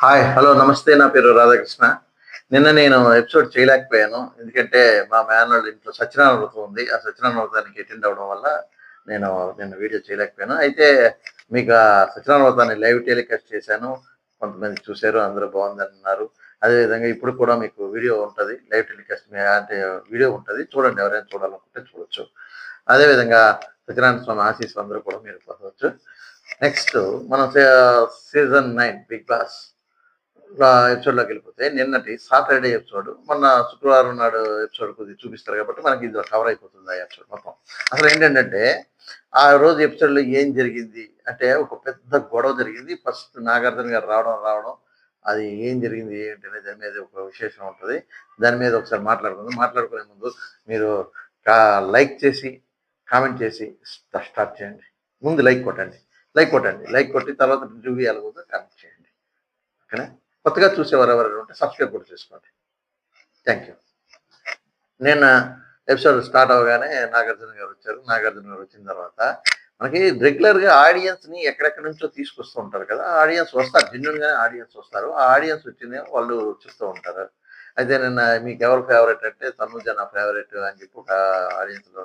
Hi hello నమస్తే నా పేరు రాధాకృష్ణ. నిన్న నేను ఎపిసోడ్ చేయలేకపోయాను. ఎందుకంటే మా మేనల్డ్ ఇంట్లో సత్యనారాయణ వ్రతం ఉంది. ఆ సత్యనారాయణ వ్రతానికి అటెండ్ అవ్వడం వల్ల నేను నిన్న వీడియో చేయలేకపోయాను. అయితే మీకు ఆ సత్యనారాయణ వ్రతాన్ని లైవ్ టెలికాస్ట్ చేశాను. కొంతమంది చూశారు అందరూ బాగుందని అన్నారు అదేవిధంగా ఇప్పుడు కూడా మీకు వీడియో ఉంటుంది. లైవ్ టెలికాస్ట్ అంటే వీడియో ఉంటుంది. చూడండి ఎవరైనా చూడాలనుకుంటే చూడొచ్చు. అదేవిధంగా సత్యనారాయణ స్వామి ఆశీస్సు అందరూ కూడా మీరు పొందవచ్చు. నెక్స్ట్ మనం సీజన్ నైన్ బిగ్ బాస్ ఎపిసోడ్లోకి వెళ్ళిపోతే నిన్నటి సాటర్డే ఎపిసోడ్ మొన్న శుక్రవారం నాడు ఎపిసోడ్ కొద్దిగా చూపిస్తారు కాబట్టి మనకి ఇది కవర్ అయిపోతుంది ఆ ఎపిసోడ్ మొత్తం. అసలు ఏంటంటే ఆ రోజు ఎపిసోడ్లో ఏం జరిగింది అంటే ఒక పెద్ద గొడవ జరిగింది. ఫస్ట్ నాగార్జున గారు రావడం రావడం అది ఏం జరిగింది ఏంటి అనేది దాని మీద ఒక విశేషం ఉంటుంది. దాని మీద ఒకసారి మాట్లాడుకుందాం. మాట్లాడుకునే ముందు మీరు లైక్ చేసి కామెంట్ చేసి స్టార్ట్ చేయండి. ముందు లైక్ కొట్టండి. లైక్ కొట్టండి. లైక్ కొట్టి తర్వాత రివ్యూ ఎలాగో కామెంట్ చేయండి. ఓకేనా? కొత్తగా చూసేవారు ఎవరైనా ఉంటే సబ్స్క్రైబ్ కూడా చేసుకోండి. థ్యాంక్ యూ నేను ఎపిసోడ్ స్టార్ట్ అవగానే నాగార్జున గారు వచ్చారు. నాగార్జున గారు వచ్చిన తర్వాత మనకి రెగ్యులర్గా ఆడియన్స్ని ఎక్కడెక్కడి నుంచో తీసుకొస్తూ ఉంటారు కదా. ఆడియన్స్ వస్తారు. జెన్యున్గానే ఆడియన్స్ వస్తారు. ఆ ఆడియన్స్ వచ్చింది వాళ్ళు చూస్తూ ఉంటారు. అయితే నిన్న మీకు ఎవరు ఫేవరెట్ అంటే తనుజ నా ఫేవరెట్ అని చెప్పి ఒక ఆడియన్స్లో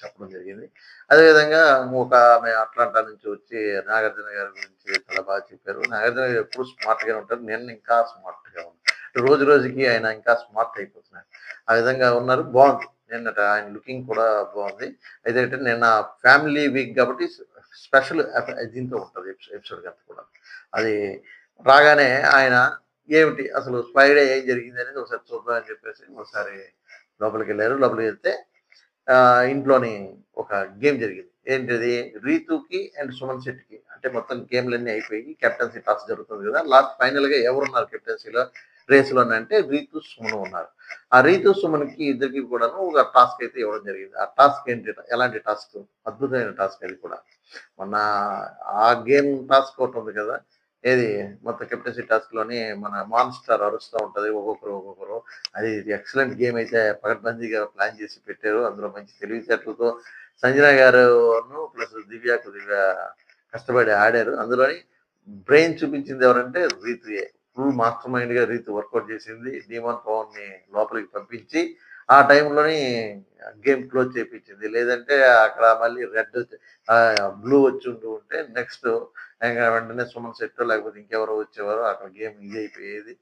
చెప్పడం జరిగింది. అదేవిధంగా ఒక ఆమె అట్లాంటా నుంచి వచ్చి నాగార్జున గారి గురించి చాలా బాగా చెప్పారు. నాగార్జున గారు ఎప్పుడు స్మార్ట్ గానే ఉంటారు. నేను ఇంకా స్మార్ట్గా ఉన్నాను. రోజు రోజుకి ఆయన ఇంకా స్మార్ట్ అయిపోతున్నారు. ఆ విధంగా ఉన్నారు. బాగుంది. నిన్నట ఆయన లుకింగ్ కూడా బాగుంది. అయితే నిన్న ఫ్యామిలీ వీక్ కాబట్టి స్పెషల్ దీంతో ఉంటుంది. ఎపిసోడ్ అంతా కూడా అది రాగానే ఆయన ఏమిటి? అసలు ఫ్రైడే ఏం జరిగింది అనేది ఒకసారి చూద్దాం అని చెప్పేసి ఒకసారి లోపలికి వెళ్ళారు. లోపలికి వెళ్తే ఇంట్లోని ఒక గేమ్ జరిగింది. ఏంటిది? రీతుకి అండ్ సుమన్ శెట్టికి. అంటే మొత్తం గేమ్లన్నీ అయిపోయి కెప్టెన్సీ టాస్ జరుగుతుంది కదా. లాస్ట్ ఫైనల్గా ఎవరున్నారు కెప్టెన్సీలో రేసులో అంటే రీతు సుమన్ ఉన్నారు. ఆ రీతు సుమన్కి ఇద్దరికి కూడాను ఒక టాస్క్ అయితే ఇవ్వడం జరిగింది. ఆ టాస్క్ ఏంటి? ఎలాంటి టాస్క్ అద్భుతమైన టాస్క్ అది కూడా. మొన్న ఆ గేమ్ టాస్క్ ఒకటి ఉంది కదా. ఏది? మొత్తం కెప్టెన్సీ టాస్క్లోని మన మాన్స్టర్ అరుస్తూ ఉంటది ఒక్కొక్కరు ఒక్కొక్కరు. అది ఎక్సలెంట్ గేమ్ అయితే పకడ్బందీగా ప్లాన్ చేసి పెట్టారు. అందులో మంచి తెలివితేటలతో సంజన గారు ప్లస్ దివ్యకు దివ్య కష్టపడి ఆడారు. అందులోని బ్రెయిన్ చూపించింది ఎవరంటే రీతి ఫుల్ మాస్టర్ మైండ్గా రీతి వర్కౌట్ చేసింది. డీమాన్ పవన్ని లోపలికి పంపించి ఆ టైంలోని గేమ్ క్లోజ్ చేయించింది లేదంటే అక్కడ మళ్ళీ రెడ్ బ్లూ వచ్చి ఉంటూ ఉంటే నెక్స్ట్ వెంటనే సుమన్ సెట్ లేకపోతే ఇంకెవరో వచ్చేవారు అక్కడ గేమ్ ఇది అయిపోయేది.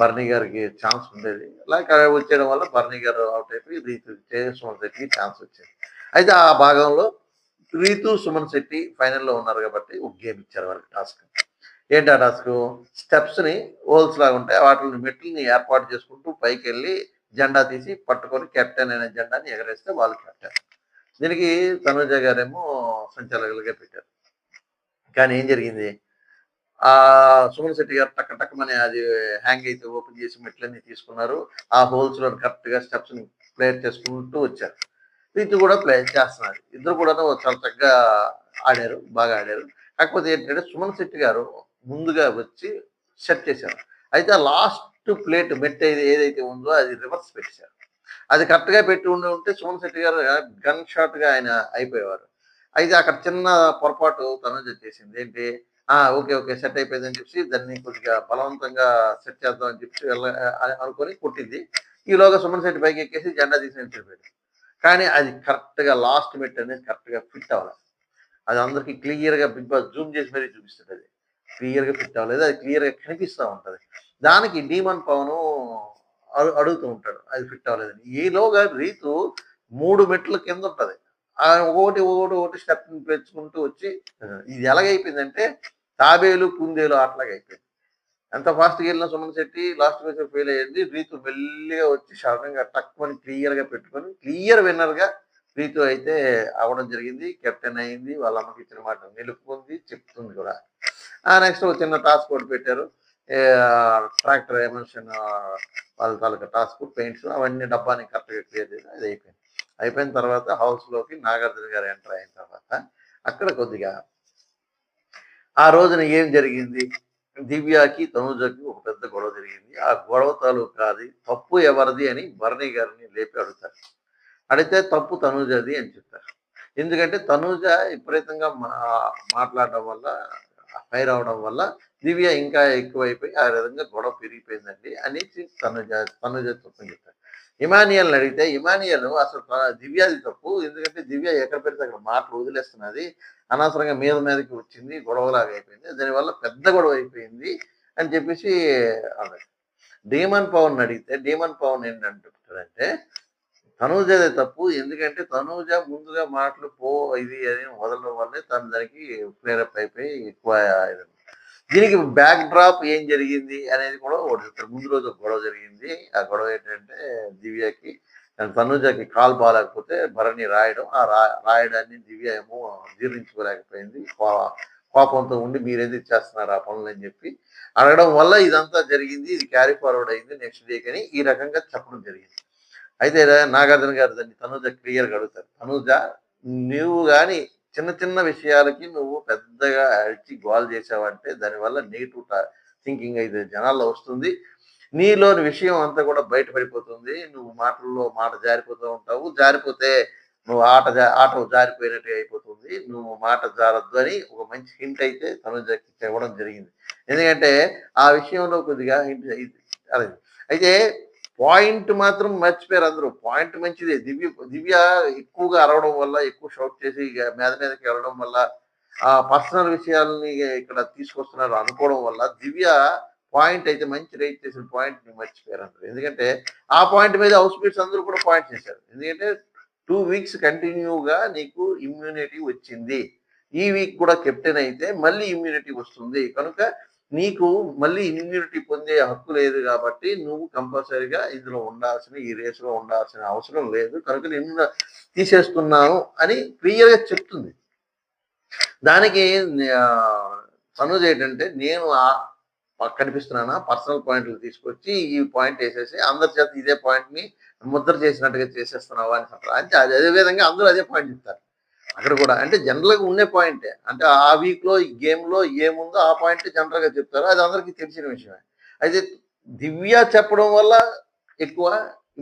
బర్నీ గారికి ఛాన్స్ ఉండేది. అలాగే వచ్చేయడం వల్ల బర్నీ గారు అవుట్ అయిపోయి రీతు సుమన్ శెట్టికి ఛాన్స్ వచ్చేది. అయితే ఆ భాగంలో రీతు సుమన్ శెట్టి ఫైనల్లో ఉన్నారు కాబట్టి ఒక గేమ్ ఇచ్చారు వాళ్ళకి టాస్క్. ఏంటి ఆ టాస్క్? స్టెప్స్ని హోల్స్ లాగా ఉంటాయి. వాటిని మెట్లని ఏర్పాటు చేసుకుంటూ పైకి వెళ్ళి జెండా తీసి పట్టుకొని కెప్టెన్ అనే జెండాని ఎగరేస్తే వాళ్ళు కెప్టెన్. దీనికి తనుజ గారేమో సంచాలకులుగా పెట్టారు. కానీ ఏం జరిగింది? ఆ సుమన్ శెట్టి గారు టక్క టక్కమని అది హ్యాంగ్ అయితే ఓపెన్ చేసి మెట్లన్నీ తీసుకున్నారు. ఆ హోల్స్లో కరెక్ట్గా స్టెప్స్ని చేసుకుంటూ వచ్చారు. రీతు కూడా ప్లే చేస్తున్నారు. ఇద్దరు కూడా చాలా చక్కగా ఆడారు బాగా ఆడారు. కాకపోతే ఏంటంటే సుమన్ శెట్టి గారు ముందుగా వచ్చి సెట్ చేశారు. అయితే లాస్ట్ ప్లేట్ మెట్ ఏదైతే ఉందో అది రివర్స్ పెట్టేశారు. అది కరెక్ట్గా పెట్టి ఉండి ఉంటే సుమన్ శెట్టి గారు గన్ షాట్గా ఆయన అయిపోయేవారు. అయితే అక్కడ చిన్న పొరపాటు తనుజ చేసింది. ఏంటి? ఆ ఓకే ఓకే సెట్ అయిపోయిందని చెప్పి దాన్ని కొద్దిగా బలవంతంగా సెట్ చేద్దాం అని చెప్పి అనుకొని కుట్టింది. ఈలోగా సుమన్ శెట్టి పైకి ఎక్కేసి జెండా తీసి వెళ్ళిపోయాడు కానీ అది కరెక్ట్గా లాస్ట్ మెట్ అనేది కరెక్ట్గా ఫిట్ అవ్వాలి. అది అందరికి క్లియర్గా బిగ్ బాస్ జూమ్ చేసి మరీ చూపిస్తుంది అది. క్లియర్గా ఫిట్ అవ్వలేదు. అది క్లియర్గా కనిపిస్తూ ఉంటుంది. దానికి డీమన్ పవన్ అడుగుతూ ఉంటాడు. అది ఫిట్ అవ్వలేదని. ఈలోగా రీతు మూడు మెట్ల కింద ఉంటుంది. ఒకటి ఒకటి ఒకటి స్టెప్ పెంచుకుంటూ వచ్చి ఇది ఎలాగైపోయిందంటే తాబేలు కుందేలు అట్లాగే అయిపోయింది ఎంత ఫాస్ట్గా వెళ్ళిన సుమన్ శెట్టి లాస్ట్ వచ్చి ఫెయిల్ అయ్యింది రీతు మెల్లిగా వచ్చి సడన్గా టక్కుని క్లియర్గా పెట్టుకొని క్లియర్ విన్నర్గా రీతు అయితే అవ్వడం జరిగింది కెప్టెన్ అయింది వాళ్ళ అమ్మకి ఇచ్చిన మాట నిలుపుకుంది చెప్తుంది కూడా. ఆ నెక్స్ట్ ఒక చిన్న టాస్క్ ఒకటి పెట్టారు. ట్రాక్టర్ ఎమోషన్ వాళ్ళ తాలూకా టాస్క్ పెయింట్స్ అవన్నీ డబ్బాని కరెక్ట్గా క్లియర్ చేసి అది అయిపోయింది. అయిపోయిన తర్వాత హౌస్లోకి నాగార్జున గారు ఎంటర్ అయిన తర్వాత అక్కడ కొద్దిగా ఆ రోజున ఏం జరిగింది? దివ్యకి తనుజకి ఒక పెద్ద గొడవ జరిగింది. ఆ గొడవ తాలూకా కాదు తప్పు ఎవరిది అని భరణి గారిని లేపి అడుగుతారు. అడిగితే తప్పు తనుజది అని చెప్తారు. ఎందుకంటే తనుజ విపరీతంగా మా- మాట్లాడడం వల్ల ఫైర్ అవడం వల్ల దివ్య ఇంకా ఎక్కువైపోయి ఆ విధంగా గొడవ పెరిగిపోయిందండి అని తనుజ తనుజ తప్పు చెప్పారు ఇమానియల్ని అడిగితే ఇమానియల్ అసలు దివ్యాది తప్పు. ఎందుకంటే దివ్య ఎక్కడ పెడితే అక్కడ మాటలు వదిలేస్తున్నది. అనవసరంగా మీద మీదకి వచ్చింది గొడవలాగా అయిపోయింది. దానివల్ల పెద్ద గొడవ అయిపోయింది అని చెప్పేసి అన్నాడు. డీమన్ పవన్ అడిగితే డీమన్ పవన్ ఏంటంటాడంటే తనూజదే తప్పు. ఎందుకంటే తనూజ ముందుగా మాటలు పో ఇది అని వదలడం వల్లే తను దానికి ప్రేరప్ అయిపోయి ఎక్కువ ఇది. దీనికి బ్యాక్ డ్రాప్ ఏం జరిగింది అనేది కూడా ఒకటి ముందు రోజు ఒక గొడవ జరిగింది. ఆ గొడవ ఏంటంటే దివ్యకి తనుజకి కాల్ బాగాలేకపోతే భరణి రాయడం. ఆ రాయడాన్ని దివ్య ఏమో జీర్ణించుకోలేకపోయింది. కోపంతో ఉండి మీరు ఎందుకు చేస్తున్నారు ఆ పనులు? అని చెప్పి అడగడం వల్ల ఇదంతా జరిగింది. ఇది క్యారీ ఫార్వర్డ్ అయింది నెక్స్ట్ డే కానీ ఈ రకంగా చెప్పడం జరిగింది. అయితే నాగార్జున గారు దాన్ని తనుజ క్లియర్గా అడుగుతారు. తనుజ నువ్వు కానీ చిన్న చిన్న విషయాలకి నువ్వు పెద్దగా అడిచి గోల్ చేసావంటే దానివల్ల నెగిటివ్ థింకింగ్ అయితే జనాల్లో వస్తుంది. నీలోని విషయం అంతా కూడా బయటపడిపోతుంది. నువ్వు మాటల్లో మాట జారిపోతూ ఉంటావు. జారిపోతే నువ్వు ఆట జా- ఆట జారిపోయినట్టు అయిపోతుంది. నువ్వు మాట జారద్దు అని ఒక మంచి హింట్ అయితే తనుజకి ఇవ్వడం జరిగింది. ఎందుకంటే ఆ విషయంలో కొద్దిగా హింట్ అదే. అయితే పాయింట్ మాత్రం మర్చిపోయారు అందరూ. పాయింట్ మంచిదే. దివ్య దివ్య ఎక్కువగా అరవడం వల్ల ఎక్కువ షౌట్ చేసి ఇక మీద మీదకి వెళ్ళడం వల్ల ఆ పర్సనల్ విషయాలని ఇక్కడ తీసుకొస్తున్నారు అనుకోవడం వల్ల దివ్య పాయింట్ అయితే మంచి రేట్ చేసిన పాయింట్ మర్చిపోయారు అందరూ. ఎందుకంటే ఆ పాయింట్ మీద హౌస్ మేట్స్ అందరూ కూడా పాయింట్ చేశారు. ఎందుకంటే టూ వీక్స్ కంటిన్యూగా నీకు ఇమ్యూనిటీ వచ్చింది. ఈ వీక్ కూడా కెప్టెన్ అయితే మళ్ళీ ఇమ్యూనిటీ వస్తుంది. కనుక నీకు మళ్ళీ ఇమ్యూనిటీ పొందే హక్కు లేదు కాబట్టి నువ్వు కంపల్సరీగా ఇందులో ఉండాల్సిన ఈ రేసులో ఉండాల్సిన అవసరం లేదు. కనుక నేను తీసేస్తున్నాను అని క్లియర్గా చెప్తుంది. దానికి ఆ, తనుజ్ ఏంటంటే నేను కనిపిస్తున్నానా? పర్సనల్ పాయింట్లు తీసుకొచ్చి ఈ పాయింట్ వేసేసి అందరి చేత ఇదే పాయింట్ని ముద్ర చేసినట్టుగా చేసేస్తున్నావా అని అంటారు అంటే అదే అదే విధంగా అందరూ అదే పాయింట్ చెప్తారు. అక్కడ కూడా అంటే జనరల్గా ఉండే పాయింటే అంటే ఆ వీక్లో ఈ గేమ్లో ఏముందో ఆ పాయింట్ జనరల్గా చెప్తారు. అది అందరికీ తెలిసిన విషయమే. అయితే దివ్య చెప్పడం వల్ల ఎక్కువ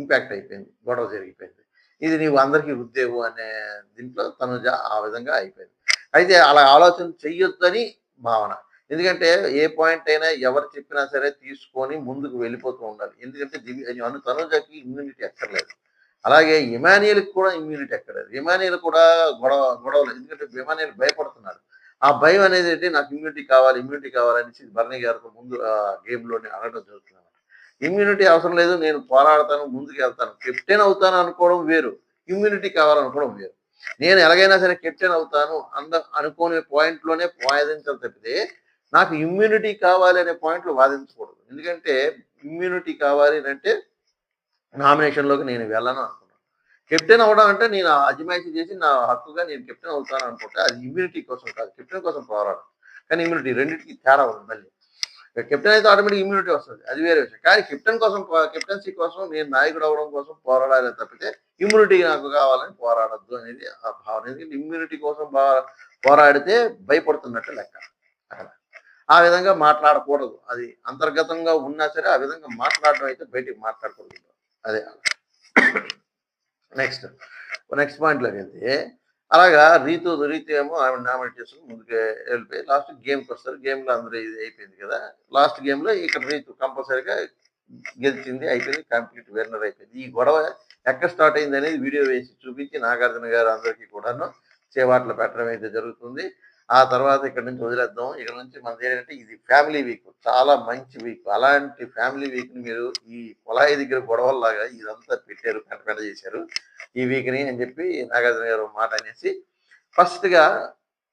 ఇంపాక్ట్ అయిపోయింది. గొడవ జరిగిపోయింది. ఇది నీవు అందరికీ రుద్దేవు అనే దీంట్లో తనుజ ఆ విధంగా అయిపోయింది. అయితే అలా ఆలోచన చెయ్యొద్దని భావన. ఎందుకంటే ఏ పాయింట్ అయినా ఎవరు చెప్పినా సరే తీసుకొని ముందుకు వెళ్ళిపోతూ ఉండాలి. ఎందుకంటే దివ్య అను తనుజకి ఇమ్యూనిటీ ఎక్కర్లేదు. అలాగే ఇమానియల్కి కూడా ఇమ్యూనిటీ ఎక్కలేదు ఇమానియల్ కూడా గొడవ గొడవలు. ఎందుకంటే ఇమానియల్ భయపడుతున్నాడు ఆ భయం అనేది ఏంటి? నాకు ఇమ్యూనిటీ కావాలి ఇమ్యూనిటీ కావాలనేసి భరణి గారితో ముందు గేమ్లోనే అడగడం జరుగుతుంది ఇమ్యూనిటీ అవసరం లేదు నేను పోరాడతాను ముందుకు వెళ్తాను. కెప్టెన్ అవుతాను అనుకోవడం వేరు. ఇమ్యూనిటీ కావాలనుకోవడం వేరు. నేను ఎలాగైనా సరే కెప్టెన్ అవుతాను అంద అనుకునే పాయింట్లోనే వాదించాలి తప్పితే నాకు ఇమ్యూనిటీ కావాలి అనే పాయింట్లో వాదించకూడదు. ఎందుకంటే ఇమ్యూనిటీ కావాలి అని అంటే నామినేషన్లోకి నేను వెళ్ళను అనుకున్నాను కెప్టెన్ అవడం అంటే నేను అజమాయిషీ చేసి నా హక్కుగా నేను కెప్టెన్ అవుతాను అనుకుంటే అది ఇమ్యూనిటీ కోసం కాదు కెప్టెన్ కోసం పోరాడు కానీ ఇమ్యూనిటీ రెండింటికి తేడా ఉంది మళ్ళీ. కెప్టెన్ అయితే ఆటోమేటిక్ ఇమ్యూనిటీ వస్తుంది అది వేరే విషయం. కానీ కెప్టెన్ కోసం కెప్టెన్సీ కోసం నేను నాయకుడు అవడం కోసం పోరాడాలి తప్పితే ఇమ్యూనిటీ నాకు కావాలని పోరాడద్దు అనేది ఆ భావన. ఎందుకంటే ఇమ్యూనిటీ కోసం పోరాడితే భయపడుతున్నట్టు లెక్క. అక్కడ ఆ విధంగా మాట్లాడకూడదు. అది అంతర్గతంగా ఉన్నా సరే ఆ విధంగా మాట్లాడడం అయితే బయటికి మాట్లాడకూడదు. అదే. నెక్స్ట్ నెక్స్ట్ పాయింట్లోకి వెళ్తే అలాగా రీతు రీతి ఏమో ఆమె నామినేట్ చేసుకుని ముందుకే వెళ్ళిపోయి లాస్ట్ గేమ్కి వస్తారు గేమ్లో అందరూ ఇది అయిపోయింది కదా. లాస్ట్ గేమ్లో ఇక్కడ రీతు కంపల్సరీగా గెలిచింది అయిపోయింది కంప్లీట్ విన్నర్ అయిపోయింది. ఈ గొడవ ఎక్కడ స్టార్ట్ అయింది అనేది వీడియో వేసి చూపించి నాగార్జున గారు అందరికీ కూడాను చేవాట్లు పెట్టడం అయితే జరుగుతుంది. ఆ తర్వాత ఇక్కడ నుంచి వదిలేద్దాం. ఇక్కడ నుంచి మనది ఏంటంటే ఇది ఫ్యామిలీ వీక్ చాలా మంచి వీక్. అలాంటి ఫ్యామిలీ వీక్ని మీరు ఈ కుళాయి దగ్గర గొడవల్లాగా ఇదంతా పెట్టారు పెంట పెంట చేశారు. ఈ వీక్ని అని చెప్పి నాగార్జున గారు మాట అనేసి ఫస్ట్గా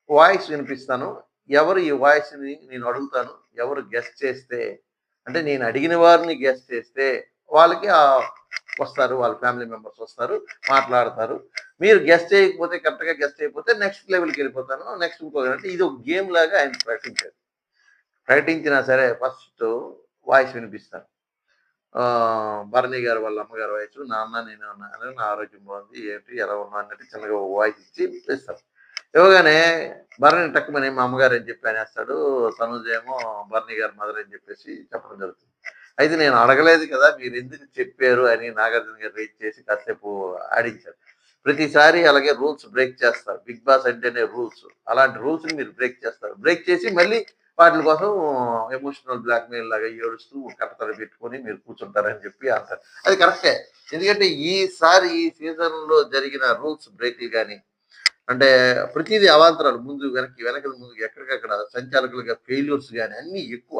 వాయిస్ వినిపిస్తాను. ఎవరు ఈ వాయిస్ని నేను అడుగుతాను ఎవరు గెస్ట్ చేస్తే అంటే నేను అడిగిన వారిని గెస్ట్ చేస్తే వాళ్ళకి ఆ వస్తారు వాళ్ళ ఫ్యామిలీ మెంబర్స్ వస్తారు మాట్లాడతారు. మీరు గెస్ట్ చేయకపోతే కరెక్ట్గా గెస్ట్ అయిపోతే నెక్స్ట్ లెవెల్కి వెళ్ళిపోతాను నెక్స్ట్ ఇంకో అంటే ఇది ఒక గేమ్ లాగా ఆయన ప్రకటించారు ప్రకటించినా సరే ఫస్ట్ వాయిస్ వినిపిస్తాను ఆ, భరణి గారు వాళ్ళ అమ్మగారు వాయిస్ నాన్న నేను అన్నాను నా ఆరోగ్యం బాగుంది ఏంటి ఎలా ఉన్నా అన్నట్టు చిన్నగా వాయిస్ ఇచ్చి ఇస్తారు ఇవ్వగానే భరణి టక్కుమని మా అమ్మగారు అని చెప్పి అనేస్తాడు తనుజేమో భరణి గారు మదర్ అని చెప్పేసి చెప్పడం జరుగుతుంది. అయితే నేను అడగలేదు కదా మీరు ఎందుకు చెప్పారు అని నాగార్జున గారు రేట్ చేసి కాసేపు ఆడించారు. ప్రతిసారి అలాగే రూల్స్ బ్రేక్ చేస్తారు. బిగ్ బాస్ అంటేనే రూల్స్. అలాంటి రూల్స్ మీరు బ్రేక్ చేస్తారు. బ్రేక్ చేసి మళ్ళీ వాటి కోసం ఎమోషనల్ బ్లాక్మెయిల్ లాగా ఏడుస్తూ కట్టతడి పెట్టుకొని మీరు కూర్చుంటారని చెప్పి అంటారు. అది కరెక్టే. ఎందుకంటే ఈసారి ఈ సీజన్లో జరిగిన రూల్స్ బ్రేక్లు కానీ అంటే ప్రతిదీ అవాంతరాలు ముందు వెనక్కి వెనక ముందు ఎక్కడికక్కడ సంచాలకులుగా ఫెయిల్యూర్స్ కానీ అన్ని ఎక్కువ.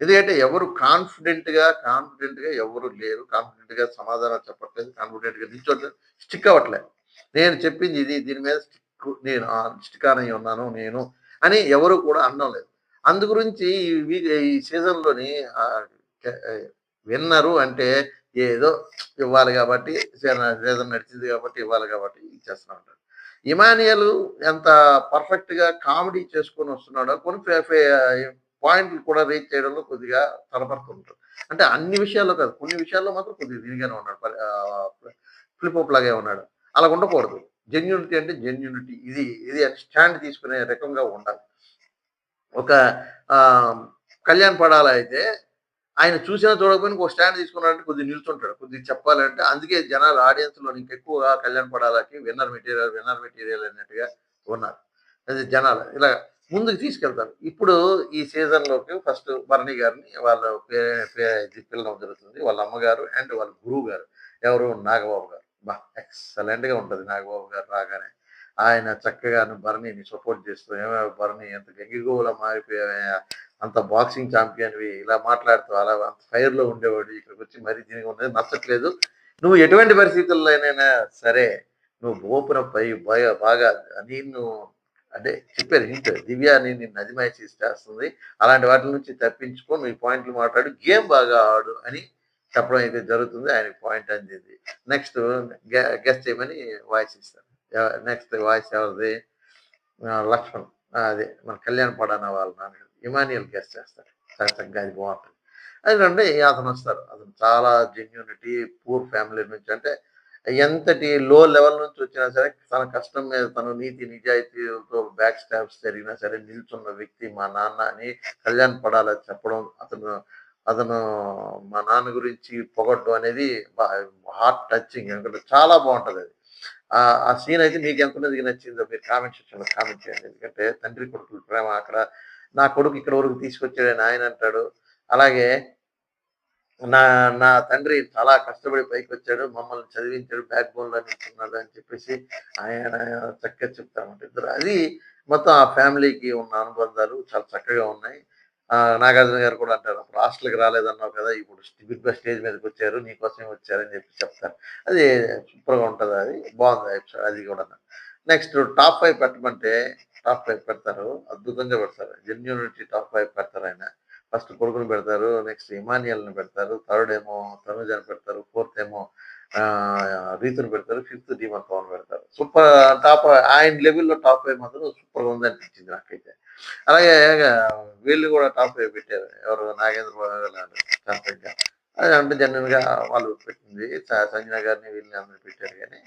ఎందుకంటే ఎవరు కాన్ఫిడెంట్గా కాన్ఫిడెంట్గా ఎవరు లేరు. కాన్ఫిడెంట్గా సమాధానం చెప్పట్లేదు. కాన్ఫిడెంట్గా నిల్చోట్లేదు. స్టిక్ అవ్వట్లేదు నేను చెప్పింది ఇది. దీని మీద స్టిక్ నేను స్టిక్ అని ఉన్నాను నేను అని ఎవరు కూడా అనడం లేదు. అందు గురించి ఈ సీజన్లోని ఈ విన్నరు అంటే ఏదో ఇవ్వాలి కాబట్టి సీజన్ నడిచింది కాబట్టి ఇవ్వాలి కాబట్టి ఇచ్చేస్తూ ఉంటారు ఇమానియల్ ఎంత పర్ఫెక్ట్గా కామెడీ చేసుకొని వస్తున్నాడో కొన్ని పాయింట్లు కూడా రీచ్ చేయడంలో కొద్దిగా తలపడుతుంటారు. అంటే అన్ని విషయాల్లో కాదు కొన్ని విషయాల్లో మాత్రం కొద్దిగా దీనిగానే ఉన్నాడు. ఫ్లిప్ లాగే ఉన్నాడు. అలా ఉండకూడదు. జెన్యునిటీ అంటే జెన్యునిటీ ఇది ఇది స్టాండ్ తీసుకునే రకంగా ఉండాలి. ఒక ఆ, కళ్యాణ్ పడాల అయితే ఆయన చూసినా చూడకపోయినా ఒక స్టాండ్ తీసుకున్నాడంటే కొద్దిగా నిల్చుంటాడు. కొద్దిగా చెప్పాలంటే అందుకే జనాలు ఆడియన్స్లో ఇంకెక్కువగా కళ్యాణ్ పడాలకి విన్నర్ మెటీరియల్ విన్నర్ మెటీరియల్ అన్నట్టుగా ఉన్నారు. అది జనాలు. ఇలా ముందుకు తీసుకెళ్తారు. ఇప్పుడు ఈ సీజన్లోకి ఫస్ట్ భరణి గారిని వాళ్ళ పే- పిల్లడం జరుగుతుంది. వాళ్ళ అమ్మగారు అండ్ వాళ్ళ గురువు గారు. ఎవరు? నాగబాబు గారు. బా ఎక్సలెంట్గా ఉంటుంది నాగబాబు గారు రాగానే. ఆయన చక్కగా భరణిని సపోర్ట్ చేస్తూ ఏమో భరణి ఎంత గంగిగోవులా మారిపోయా అంత బాక్సింగ్ ఛాంపియన్వి ఇలా మాట్లాడుతూ అలా అంత ఫైర్లో ఉండేవాడు ఇక్కడికి వచ్చి మరీ దీనికి ఉండేది నచ్చట్లేదు. నువ్వు ఎటువంటి పరిస్థితుల్లోనైనా సరే నువ్వు ఓపెన్ పై బాగా బాగా నేను అంటే చెప్పారు హింట్ దివ్య నిన్ను చేసి చేస్తుంది అలాంటి వాటి నుంచి తప్పించుకో ఈ పాయింట్లు మాట్లాడు గేమ్ బాగా ఆడు అని చెప్పడం అయితే జరుగుతుంది. ఆయన పాయింట్ అందింది. నెక్స్ట్ గెస్ట్ చేయమని వాయిస్ ఇస్తారు నెక్స్ట్ వాయిస్ ఎవరిది? లక్ష్మణ్. అదే మన కళ్యాణ్ పడాన వాళ్ళ నాన్న ఇమానియల్ గెస్ట్ చేస్తారు. చాలా చక్కగా అది బాగుంటుంది. ఎందుకంటే అతను వస్తారు. అతను చాలా జెన్యూనిటీ పూర్ ఫ్యామిలీ నుంచి అంటే ఎంతటి లో లెవెల్ నుంచి వచ్చినా సరే తన కష్టం మీద తన నీతి నిజాయితీతో బ్యాక్ స్టాప్స్ జరిగినా సరే నిల్చున్న వ్యక్తి మా నాన్న అని కళ్యాణ్ పడాల చెప్పడం అతను అతను మా నాన్న గురించి పొగడ్డం అనేది హార్ట్ టచింగ్ ఎందుకంటే చాలా బాగుంటుంది అది. ఆ సీన్ అయితే మీకు ఎంత నచ్చిందో మీరు కామెంట్ సెక్షన్లో కామెంట్ చేయండి. ఎందుకంటే తండ్రి కొడుకుల ప్రేమ అక్కడ నా కొడుకు ఇక్కడ వరకు తీసుకొచ్చాడని ఆయన అంటాడు. అలాగే నా నా తండ్రి చాలా కష్టపడి పైకి వచ్చాడు మమ్మల్ని చదివించాడు బ్యాక్ బోన్లో నిల్చున్నాడు అని చెప్పేసి ఆయన చక్కగా చెప్తామంట ఇద్దరు. అది మొత్తం ఆ ఫ్యామిలీకి ఉన్న అనుబంధాలు చాలా చక్కగా ఉన్నాయి. ఆ నాగార్జున గారు కూడా అంటారు అప్పుడు హాస్టల్కి రాలేదన్నావు కదా ఇప్పుడు బిగ్ బాస్ స్టేజ్ మీదకి వచ్చారు నీకోసమే వచ్చారని చెప్పి చెప్తారు. అది సూపర్గా ఉంటది అది బాగుంది ఎపిసోడ్ అది కూడా. నెక్స్ట్ టాప్ ఫైవ్ పెట్టమంటే టాప్ ఫైవ్ పెడతారు అద్భుతంగా పెడతారు. జెన్యూనిటీ టాప్ ఫైవ్ పెడతారు ఆయన. ఫస్ట్ కొడుకుని పెడతారు నెక్స్ట్ ఇమానియల్ని పెడతారు థర్డ్ ఏమో తనుజని పెడతారు ఫోర్త్ ఏమో ఆ, రీతుని పెడతారు ఫిఫ్త్ డీమన్ పవన్ పెడతారు. సూపర్ టాప్ ఆయన లెవెల్లో టాప్ అయ్యి మాత్రం సూపర్గా ఉంది అనిపించింది నాకైతే. అలాగే వీళ్ళు కూడా టాప్ అయ్యి పెట్టారు. ఎవరు? నాగేంద్ర బాబు గారు అది అంటే జనరల్గా వాళ్ళు పెట్టింది. సంజన గారిని వీళ్ళని అందరిని పెట్టారు కానీ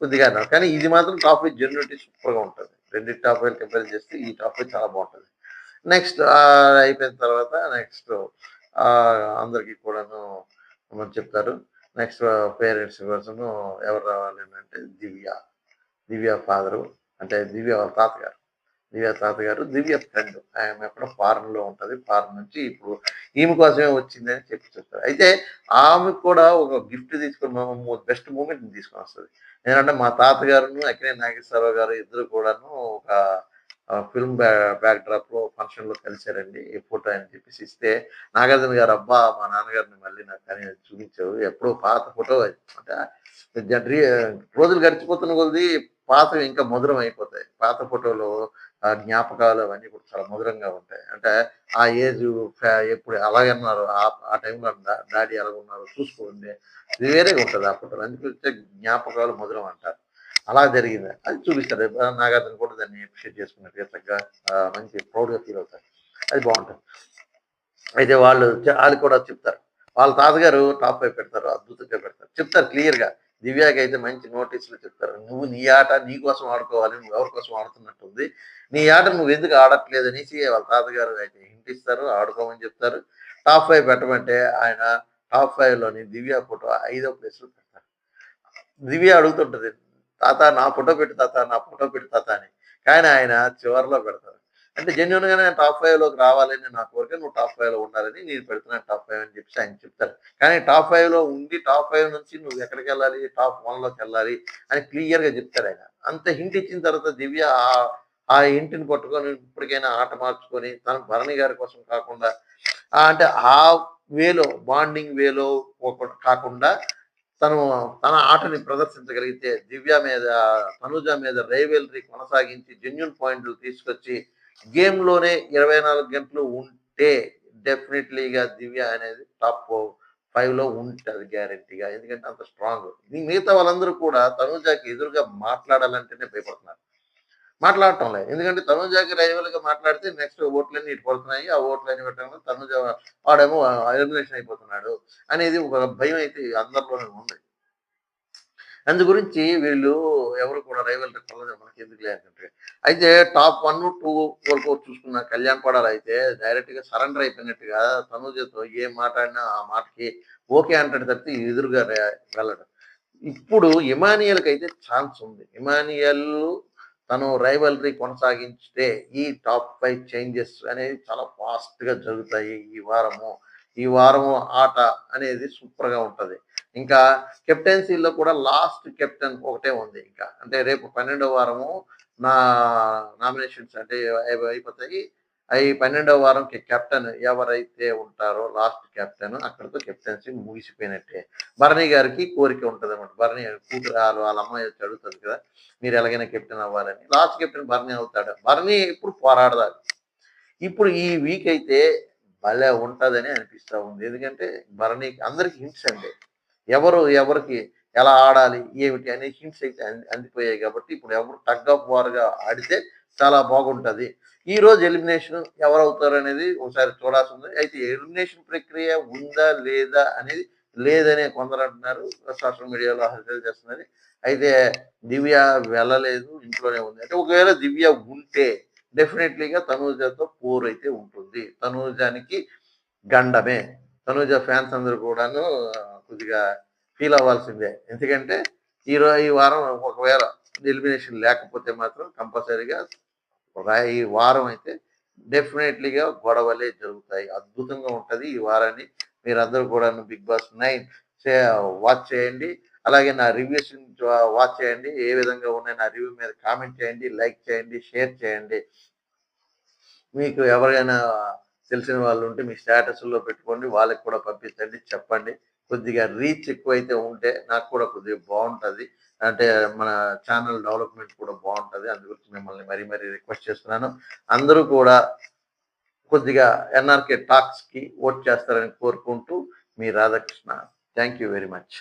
కొద్దిగా కానీ ఇది మాత్రం టాప్ ఫైవ్ జెన్యునిటీ సూపర్గా ఉంటుంది. రెండు టాప్ కంపేర్ చేస్తే ఈ టాప్ చాలా బాగుంటుంది. నెక్స్ట్ అయిపోయిన తర్వాత నెక్స్ట్ అందరికి కూడాను మనం చెప్తారు. నెక్స్ట్ పేరెంట్స్ కోసం ఎవరు రావాలి అంటే దివ్య. దివ్య ఫాదరు అంటే దివ్య వాళ్ళ తాతగారు. దివ్య తాతగారు దివ్య ఫ్రెండ్. ఆమె ఎక్కడ ఫారెన్లో ఫారెన్ నుంచి ఇప్పుడు ఈమె కోసమే వచ్చిందని చెప్పి చెప్తారు. అయితే ఆమె కూడా ఒక గిఫ్ట్ తీసుకుని బెస్ట్ మూమెంట్ తీసుకొని వస్తుంది. ఎందుకంటే మా తాతగారును అక్కినే నాగేశ్వరరావు గారు ఇద్దరు కూడాను ఒక ఫిల్మ్ బ్యాక్ డ్రాప్లో ఫంక్షన్లో కలిశారండి. ఈ ఫోటో అని చెప్పేసి ఇస్తే నాగార్జున గారు అబ్బా మా నాన్నగారిని మళ్ళీ నాకు కానీ చూపించావు. ఎప్పుడో పాత ఫోటో అంటే రీ- రోజులు గడిచిపోతున్న కొద్ది పాత ఇంకా మధురం అయిపోతాయి. పాత ఫోటోలు ఆ జ్ఞాపకాలు అవన్నీ కూడా చాలా మధురంగా ఉంటాయి. అంటే ఆ ఏజ్ ఎప్పుడు అలాగన్నారు ఆ టైంలో డాడీ అలాగున్నారు చూసుకోండి. వేరేగా ఉంటుంది ఆ ఫోటోలు. అందుకే జ్ఞాపకాలు మధురం అంటారు. అలా జరిగింది. అది చూపిస్తారు. నాగార్జున కూడా దాన్ని అప్రిషియేట్ చేసుకున్నట్టుగా చక్కగా మంచి ప్రౌడ్గా ఫీల్ అవుతారు. అది బాగుంటుంది. అయితే వాళ్ళు వాళ్ళు కూడా చెప్తారు. వాళ్ళ తాతగారు టాప్ ఫైవ్ పెడతారు అద్భుతంగా పెడతారు. చెప్తారు క్లియర్గా. దివ్యాకి అయితే మంచి నోటీసులు చెప్తారు. నువ్వు నీ ఆట నీ కోసం ఆడుకోవాలి నువ్వు ఎవరి కోసం ఆడుతున్నట్టుంది? నీ ఆట నువ్వు ఎందుకు ఆడట్లేదు? అనేసి వాళ్ళ తాతగారు అయితే హింటిస్తారు ఆడుకోమని చెప్తారు. టాప్ ఫైవ్ పెట్టమంటే ఆయన టాప్ ఫైవ్లోని దివ్య ఫోటో ఐదో ప్లేస్లో పెడతారు. దివ్య అడుగుతుంటది తాత నా ఫోటో పెట్టు తాత నా ఫోటో పెట్టు తాత అని. కానీ ఆయన చివరిలో పెడతారు. అంటే జెన్యున్గా నేను టాప్ ఫైవ్లోకి రావాలని నా కోరిక నువ్వు టాప్ ఫైవ్లో ఉండాలని నేను పెడుతున్నాను టాప్ ఫైవ్ అని చెప్పి ఆయన చెప్తారు. కానీ టాప్ ఫైవ్లో ఉండి టాప్ ఫైవ్ నుంచి నువ్వు ఎక్కడికి వెళ్ళాలి టాప్ వన్లోకి వెళ్ళాలి అని క్లియర్గా చెప్తారు ఆయన. అంత హింట్ ఇచ్చిన తర్వాత దివ్య ఆ- ఆ ఇంటిని పట్టుకొని ఇప్పటికైనా ఆట మార్చుకొని తన భరణి గారి కోసం కాకుండా అంటే ఆ వేలో బాండింగ్ వేలో ఒక- కాకుండా తను తన ఆటని ప్రదర్శించగలిగితే దివ్య మీద తనుజ మీద రైవెలరీ కొనసాగించి జెన్యున్ పాయింట్లు తీసుకొచ్చి గేమ్లోనే ఇరవై నాలుగు గంటలు ఉంటే డెఫినెట్లీగా దివ్య అనేది టాప్ ఫైవ్లో ఉంటుంది గ్యారంటీగా. ఎందుకంటే అంత స్ట్రాంగ్. మిగతా వాళ్ళందరూ కూడా తనుజాకి ఎదురుగా మాట్లాడాలంటేనే భయపడుతున్నారు. మాట్లాడటం లేదు. ఎందుకంటే తనుజాకి రైవల్గా మాట్లాడితే నెక్స్ట్ ఓట్లన్నీ ఇటు పడుతున్నాయి. ఆ ఓట్లన్నీ పెట్టడం తనుజ వాడేమో ఎలిమినేషన్ అయిపోతున్నాడు అనేది ఒక భయం అయితే అందరిలోనే ఉంది. అందు గురించి వీళ్ళు ఎవరు కూడా రైవల్ కలదు మనకి ఎందుకు లేదంటే అయితే టాప్ వన్ టూ వరకు చూసుకున్న కళ్యాణ్ పడాలి అయితే డైరెక్ట్గా సరెండర్ అయిపోయినట్టుగా తనుజతో ఏ మాట్లాడినా ఆ మాటకి ఓకే అంటాడు తప్పితే ఎదురుగా వెళ్ళడం. ఇప్పుడు ఇమానియల్కి అయితే ఛాన్స్ ఉంది. ఇమానియల్ తను రైవలరీ కొనసాగించితే ఈ టాప్ ఫైవ్ చేంజెస్ అనేవి చాలా ఫాస్ట్గా జరుగుతాయి ఈ వారము. ఈ వారము ఆట అనేది సూపర్గా ఉంటుంది. ఇంకా కెప్టెన్సీలో కూడా లాస్ట్ కెప్టెన్ ఒకటే ఉంది ఇంకా. అంటే రేపు పన్నెండో వారము నా నామినేషన్స్ అంటే అయిపోతాయి. అవి పన్నెండవ వారంకి కెప్టెన్ ఎవరైతే ఉంటారో లాస్ట్ కెప్టెన్ అక్కడితో కెప్టెన్సీ ముగిసిపోయినట్టే. భరణి గారికి కోరిక ఉంటుంది అనమాట భరణి కూతురు వాళ్ళ వాళ్ళ అమ్మాయి వచ్చి అడుగుతుంది కదా మీరు ఎలాగైనా కెప్టెన్ అవ్వాలని. లాస్ట్ కెప్టెన్ భరణి అవుతాడు. భరణి ఇప్పుడు పోరాడదాడు ఇప్పుడు ఈ వీక్ అయితే భలే ఉంటుందని అనిపిస్తా ఉంది. ఎందుకంటే భరణి అందరికి హింట్స్ అండి. ఎవరు ఎవరికి ఎలా ఆడాలి ఏమిటి అనే హింట్స్ అయితే అందిపోయాయి కాబట్టి ఇప్పుడు ఎవరు టగ్ ఆఫ్ వార్గా ఆడితే చాలా బాగుంటది. ఈ రోజు ఎలిమినేషన్ ఎవరవుతారు అనేది ఒకసారి చూడాల్సి ఉంది అయితే ఎలిమినేషన్ ప్రక్రియ ఉందా లేదా అనేది లేదనే కొందరు అంటున్నారు సోషల్ మీడియాలో హల్చల్ చేస్తున్నది అయితే దివ్య వెళ్ళలేదు ఇంట్లోనే ఉంది. అంటే ఒకవేళ దివ్య ఉంటే డెఫినెట్లీగా తనూజతో పోర్ అయితే ఉంటుంది. తనూజానికి గండమే. తనూజ ఫ్యాన్స్ అందరూ కూడాను కొద్దిగా ఫీల్ అవ్వాల్సిందే. ఎందుకంటే ఈరోజు ఈ వారం ఒకవేళ ఎలిమినేషన్ లేకపోతే మాత్రం కంపల్సరీగా ఈ వారం అయితే డెఫినెట్లీగా గొడవలే జరుగుతాయి. అద్భుతంగా ఉంటుంది ఈ వారాన్ని. మీరందరూ కూడా బిగ్ బాస్ నైన్ వాచ్ చేయండి. అలాగే నా రివ్యూస్ వాచ్ చేయండి. ఏ విధంగా ఉన్నాయి నా రివ్యూ మీద కామెంట్ చేయండి లైక్ చేయండి షేర్ చేయండి. మీకు ఎవరైనా తెలిసిన వాళ్ళు ఉంటే మీ స్టేటస్లో పెట్టుకోండి వాళ్ళకి కూడా పంపించండి చెప్పండి. కొద్దిగా రీచ్ ఎక్కువైతే ఉంటే నాకు కూడా కొద్దిగా బాగుంటుంది. అంటే మన ఛానల్ డెవలప్మెంట్ కూడా బాగుంటుంది. అందు మిమ్మల్ని మరీ మరీ రిక్వెస్ట్ చేస్తున్నాను. అందరూ కూడా కొద్దిగా ఎన్ఆర్కే టాక్స్కి ఓట్ చేస్తారని కోరుకుంటూ మీ Radhakrishna. Thank you very much.